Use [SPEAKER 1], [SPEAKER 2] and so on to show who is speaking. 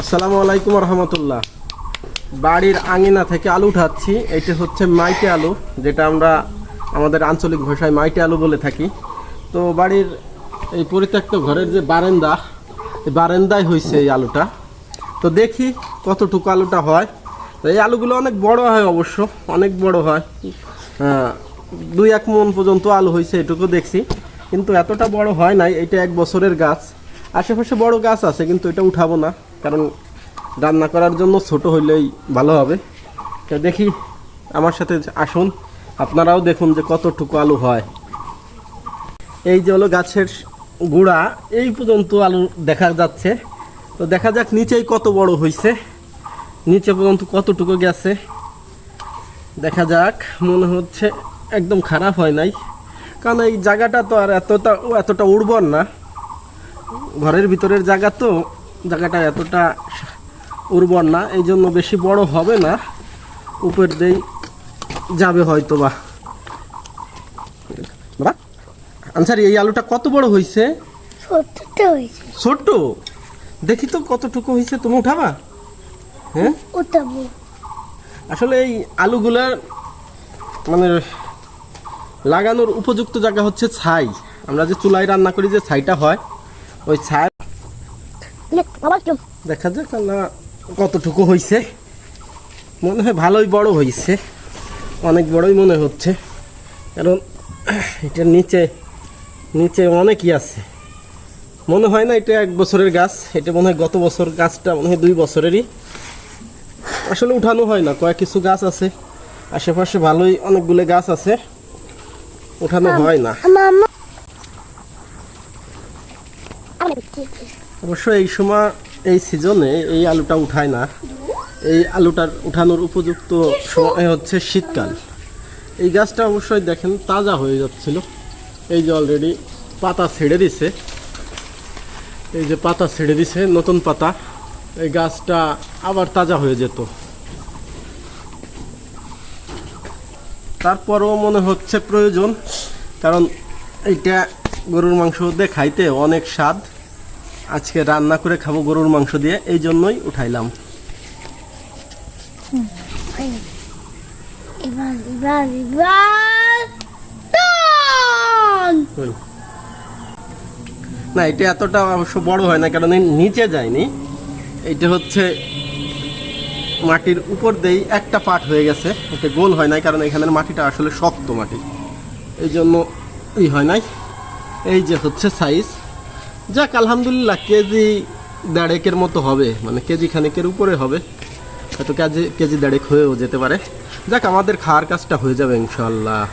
[SPEAKER 1] আসসালামু আলাইকুম রহমতুল্লাহ। বাড়ির আঙিনা থেকে আলু উঠাচ্ছি। এটা হচ্ছে মাইটে আলু যেটা আমরা আমাদের আঞ্চলিক ভাষায় মাইটে আলু বলে থাকি। তো বাড়ির এই পরিত্যক্ত ঘরের যে বারেন্দা এই বারেন্দায় হয়েছে এই আলুটা। তো দেখি কতটুকু আলুটা হয়। তো এই আলুগুলো অনেক বড় হয় অবশ্য অনেক বড় হয়। হ্যাঁ, দুই এক মন পর্যন্ত আলু হয়েছে এটুকু দেখছি। কিন্তু এতটা বড় হয় নাই এটা এক বছরের গাছ। আশেপাশে বড় গাছ আছে, কিন্তু এটা উঠাবো না, কারণ রান্না করার জন্য ছোট হইলেই ভালো হবে। তো দেখি, আমার সাথে আসুন, আপনারাও দেখুন যে কতটুকু আলু হয়। এই যে হলো গাছের গুড়া, এই পর্যন্ত আলু দেখা যাচ্ছে। তো দেখা যাক নিচেই কত বড় হয়েছে নিচে পর্যন্ত কতটুকু গেছে। দেখা যাক, মনে হচ্ছে একদম খারাপ হয় নাই। কারণ এই জায়গাটা তো আর এতটা এতটা উর্বর না। ঘরের ভিতরের জায়গা তো জায়গাটা এতটা উর্বর না এই জন্য বেশি বড় হবে না। উপর দিয়েই যাবে হয়তো বা বাবা আনসারি এই আলুটা কত বড় হয়েছে
[SPEAKER 2] ছোটটা?
[SPEAKER 1] দেখি তো কতটুকু হয়েছে তুমি উঠাবা? হ্যাঁ? আসলে এই আলুগুলার মানে লাগানোর উপযুক্ত জায়গা হচ্ছে ছাই। আমরা যে চুলায় রান্না করি যে ছাইটা হয় ওই ছাই দেখা যাক আল্লাহ কতটুকু হয়েছে মনে হয় ভালোই বড় হয়েছে অনেক বড়ই মনে হচ্ছে। কারণ এটার নিচে নিচে অনেকই আছে। মনে হয় না এটা এক বছরের গাছ। এটা মনে হয় গত বছর গাছটা মনে হয় দুই বছরেরই। আসলে উঠানো হয় না কয়েক কিছু গাছ আছে। আশেপাশে ভালোই অনেকগুলো গাছ আছে। উঠানো হয় না। অবশ্য এই সময়, এই সিজনে এই আলুটা উঠায় না। এই আলুটার উঠানোর উপযুক্ত সময় হচ্ছে শীতকাল। এই গাছটা অবশ্যই দেখেন, তাজা হয়ে যাচ্ছিল। এই যে অলরেডি পাতা ছেড়ে দিছে। এই যে পাতা ছেড়ে দিছে, নতুন পাতা। এই গাছটা আবার তাজা হয়ে যেত। তারপরও মনে হচ্ছে প্রয়োজন, কারণ এইটা গরুর মাংস দিয়ে খাইতে অনেক স্বাদ। আজকে রান্না করে খাব গরুর মাংস দিয়ে এই জন্যই উঠাইলাম। না। এটা এতটা অবশ্য বড় হয় না কারণ নিচে যায়নি। এইটা হচ্ছে মাটির উপর দিয়েই একটা পাট হয়ে গেছে। এটা গোল হয় নাই কারণ এখানের মাটিটা আসলে শক্ত মাটি। এই জন্য ই হয় নাই। এই যে হচ্ছে সাইজ যাক, আলহামদুলিল্লাহ, কেজি দেড়েকের মতো হবে মানে কেজি খানিকের উপরে হবে। হয়তো কেজি কেজি দেড়েক হয়েও যেতে পারে। যাক, আমাদের খাওয়ার কাজটা হয়ে যাবে ইনশাল্লাহ